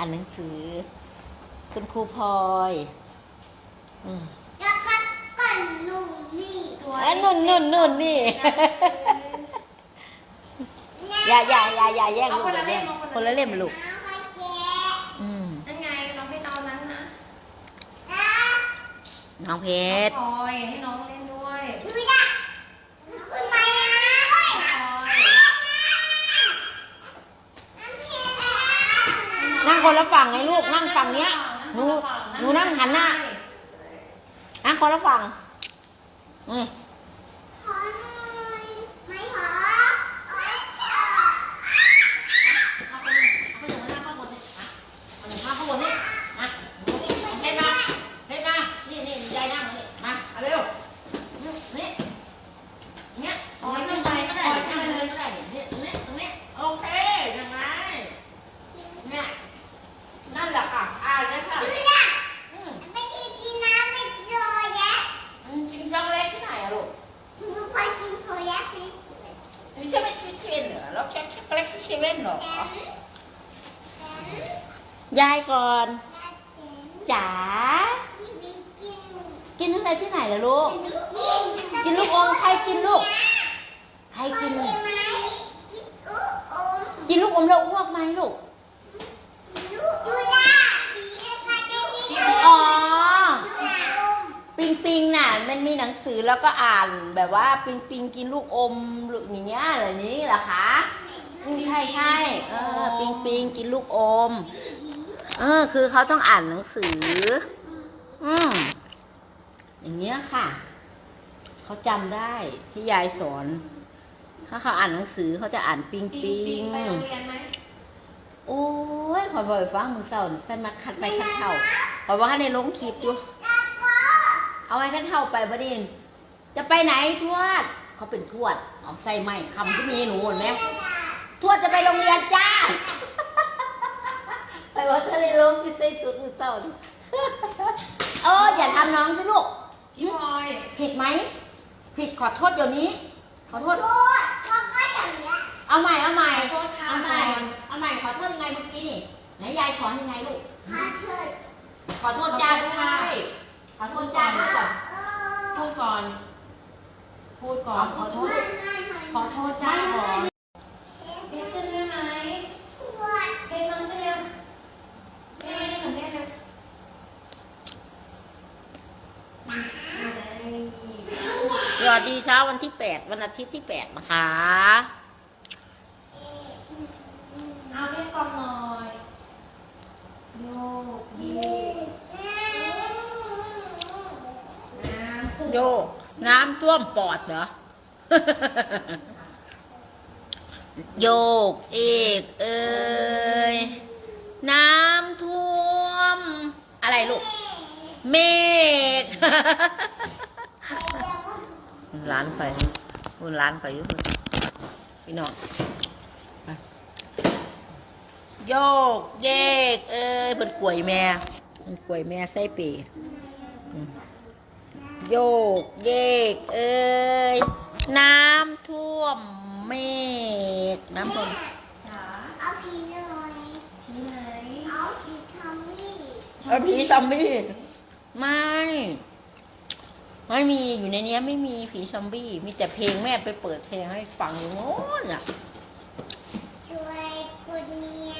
านหนังสือ คุณครูพลอยอืมแล้วก็ก่อนหนุ่มนี่ตัวเอ้ยนุ่นนุ่นนุ่นนี่ อย่าอย่าอย่าอย่าแย่งเอาลูกคนอย่าละแย่เล่งมเอาคนละเล่มลูกน้ำไปแกะอืมนั่นไงน้องเพชรเอานั้นนะนะน้องเพชรน้องพลอยให้น้องเล่นด้วย ดูนะคุณมานะ พลอย นั่ง คนละฝั่งไงลูกนั่งฝั่งเนี้ยหนูหนูนั่งหันหน้านั่งคนละฝั่งอืมขอเอาไว้ก่อน เอาไปเลยเอาไปเลยมานั่งข้างบนนี่อะเอาเลยมาข้างบนนี่มาเพชรมาเพชรมา นี่นี่ยายนั่งนี่ มาเอาเร็วนี่นี่เนี่ยเอาไว้นั่งไปก็ได้นั่งไปเลยก็ได้เนี่ยตรงนี้ตรงนี้โอเคยังไงเนี่ย นั่นแหละค่ะ อ่านเลยค่ะ ดูนะ อืม ไม่กินกินน้ำไม่โซยะ อืมชิงช่องเล็กที่ไหนอะลูก หนูไปกินโซยะไหม นี่จะไม่ชิเช นเหรอแล้วแค่ช็อกโกแลตที่เชเว่นเหรอ ยายก่อนจ๋ากินอะไรที่ไหนล่ะลูก กินลูกอมใครกินลูก ใครกินไหมเนี่ยกินลูกอมกินลูกอมแล้วอ้วกไหมลูก กินลูกดูนะมีอะไรกินกิน อ๋อ ลูกอม ปิงปิงน่ะ มันมีหนังสือแล้วก็อ่านแบบว่าปิงปิงกินลูกอมหรืออย่างเงี้ยอะไรนี้เหรอคะใช่ใช่เออปิงปิงกินลูกอม เออ คือเขาต้องอ่านหนังสือ อืมอย่างเงี้ยค่ะเขาจำได้ที่ยายสอน ถ้าเขาอ่านหนังสือเขาจะอ่านปิงปิงไปโรงเรียนไหมโอ้ยขอบ่อยฟังมือเศร้านี่ใส่มาคัดไปคัดเท่าขอยว่าในลงคลิปอยู่ เอาไว้คัดเท่าไปบ่ดิน จะไปไหนทวด เขาเป็นทวด เอาใส่ไม้คำที่มีหนูเห็นไหมทวดจะไปโรงเรียนจ้า ไปว่าทะเลลงที่ใส่สุดมือเศร้านี่เอออย่าทำน้องสิลูก พี่พลอยผิดไหม ผิดขอโทษเดี๋ยวนี้ ขอโทษโอ้ยเขาก็อย่างเงี้ยเอาใหม่เอาใหม่ขอโทษค่ะเอาใหม่ก่อน เอาใหม่ขอโทษยังไงเมื่อกี้นี่ไหนยายสอนยังไงลูกพาเชิญขอโทษจ้าด้วย ขอโทษจ้าด้วยก่อนพูดก่อน พูดก่อน ขอโทษ ขอโทษจ้าก่อนเพชรขึ้นได้ไหมเพชรน้องขึ้นเร็วเพชรขึ้นกับแม่เร็วมาเลยสวัสดีเช้าวันที่8วันอาทิตย์ที่8นะคะ เอาเพชรกกองหน่อยโยกเยกน้ำตุ๊ก โยกน้ำท่วมปอดเหรอ โยกเอกเอ้ยน้ำท่วม อะไรลูก เมฆร้านไฟคุณร้านไฟอยู่คุณพี่น้องโยกเยก เอ้ยเป็นกล้วยแม่เป็นกล้วยแม่ไส้ปี โยกเยก เอ้ยน้ำท่วมเมฆน้ำท่วมเอาผีหน่อยผีไหนเอาผีทอมบี้เอาผีซอมบี้ไม่ ไม่มีอยู่ในเนี้ยไม่มีผีซอมบี้ มีแต่เพลงแม่ไปเปิดเพลงให้ฟังอยู่โน้นอะช่วยกุญเนีย